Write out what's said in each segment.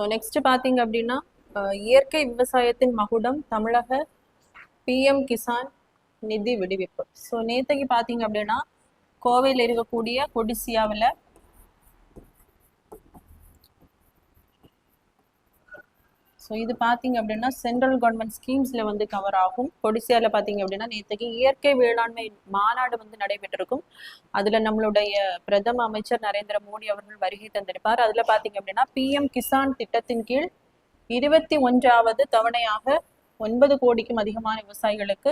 So next பார்த்தீங்க அப்படின்னா இயற்கை விவசாயத்தின் மகுடம் தமிழக பிஎம் கிசான் நிதி விடுவிப்பு. ஸோ நேற்றுக்கு பார்த்தீங்க அப்படின்னா கோவையில் இருக்கக்கூடிய கொடிசியாவில் ஸோ இது பார்த்தீங்க அப்படின்னா சென்ட்ரல் கவர்மெண்ட் ஸ்கீம்ஸில் வந்து கவர் ஆகும். கொடிசியாவில் பார்த்தீங்க அப்படின்னா நேற்றுக்கு இயற்கை வேளாண்மை மாநாடு வந்து நடைபெற்றிருக்கும். அதில் நம்மளுடைய பிரதம அமைச்சர் நரேந்திர மோடி அவர்கள் வருகை தந்திருப்பார். அதில் பார்த்தீங்க அப்படின்னா பிஎம் கிசான் திட்டத்தின் கீழ் இருபத்தி ஒன்றாவது தவணையாக ஒன்பது கோடிக்கும் அதிகமான விவசாயிகளுக்கு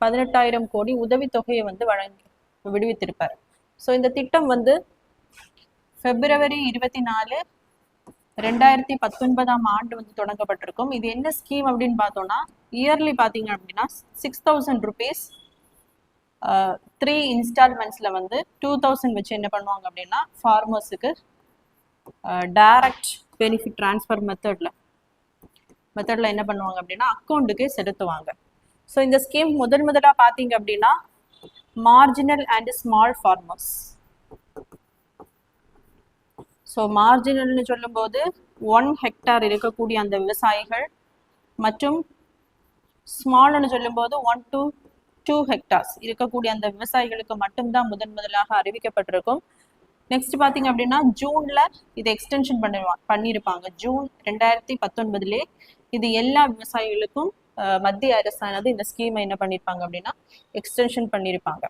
பதினெட்டாயிரம் கோடி உதவித்தொகையை வந்து வழங்கி விடுவித்திருப்பார். ஸோ இந்த திட்டம் வந்து பிப்ரவரி இருபத்தி நாலு ரெண்டாயிரத்தி பத்தொன்பதாம் ஆண்டு வந்து தொடங்கப்பட்டிருக்கும். இது என்ன ஸ்கீம் அப்படின்னு பார்த்தோம்னா இயர்லி பார்த்தீங்க அப்படின்னா சிக்ஸ் தௌசண்ட் ருபீஸ் த்ரீ இன்ஸ்டால்மெண்ட்ஸில் வந்து டூ தௌசண்ட் வச்சு என்ன பண்ணுவாங்க அப்படின்னா ஃபார்மர்ஸுக்கு டைரக்ட் பெனிஃபிட் ட்ரான்ஸ்ஃபர் மெத்தடில் மெத்தடில் என்ன பண்ணுவாங்க அப்படின்னா அக்கௌண்ட்டுக்கே செலுத்துவாங்க. ஸோ இந்த ஸ்கீம் முதன் முதலாக பார்த்தீங்க அப்படின்னா marginal and small farmers so மார்ஜினல்னு சொல்லும்போது ஒன் ஹெக்டார் இருக்கக்கூடிய அந்த விவசாயிகள் மற்றும் ஸ்மால்னு சொல்லும்போது ஒன் டு டூ ஹெக்டார்ஸ் இருக்கக்கூடிய அந்த விவசாயிகளுக்கு மட்டும்தான் முதன் முதலாக அறிவிக்கப்பட்டிருக்கும். நெக்ஸ்ட் பார்த்தீங்க அப்படின்னா ஜூன்ல இதை எக்ஸ்டென்ஷன் பண்ணுவாங்க பண்ணியிருப்பாங்க. ஜூன் ரெண்டாயிரத்தி பத்தொன்பதுலே இது எல்லா விவசாயிகளுக்கும் மத்திய அரசானது இந்த ஸ்கீமை என்ன பண்ணியிருப்பாங்க அப்படின்னா எக்ஸ்டென்ஷன் பண்ணியிருப்பாங்க